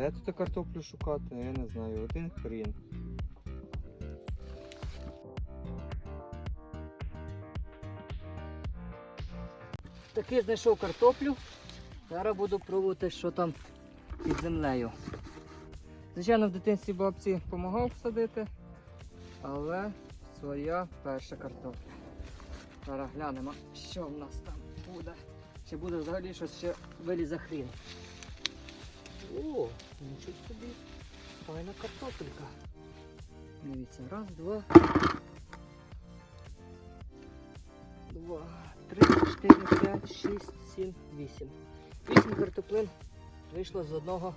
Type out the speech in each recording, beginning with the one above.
Де тут картоплю шукати, я не знаю. Один хрін. Таки знайшов картоплю. Зараз буду пробувати, що там під землею. Звичайно, в дитинстві бабці допомагав садити, але своя перша картопля. Зараз глянемо, що в нас там буде. Чи буде взагалі щось ще вилізе хрін. О, нічого собі. Файна картопелька. Дивіться, раз, два. Два, три, чотири, п'ять, шість, сім, вісім. Вісім картоплин вийшло з одного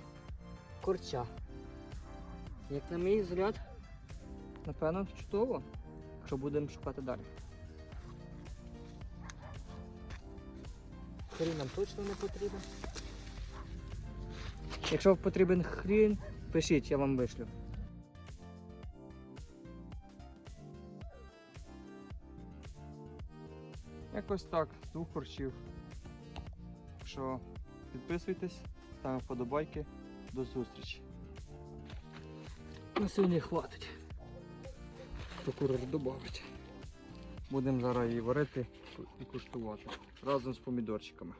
корча. Як на мій взгляд, напевно, чудово, що будемо шукати далі. Хрін нам точно не потрібен. Якщо потрібен хрін, пишіть, я вам вишлю. Якось так, двох корчів. Так що підписуйтесь, ставимо вподобайки. До зустрічі. На сьогодні хватить. Прокурор додавить. Будемо зараз її варити і куштувати разом з помідорчиками.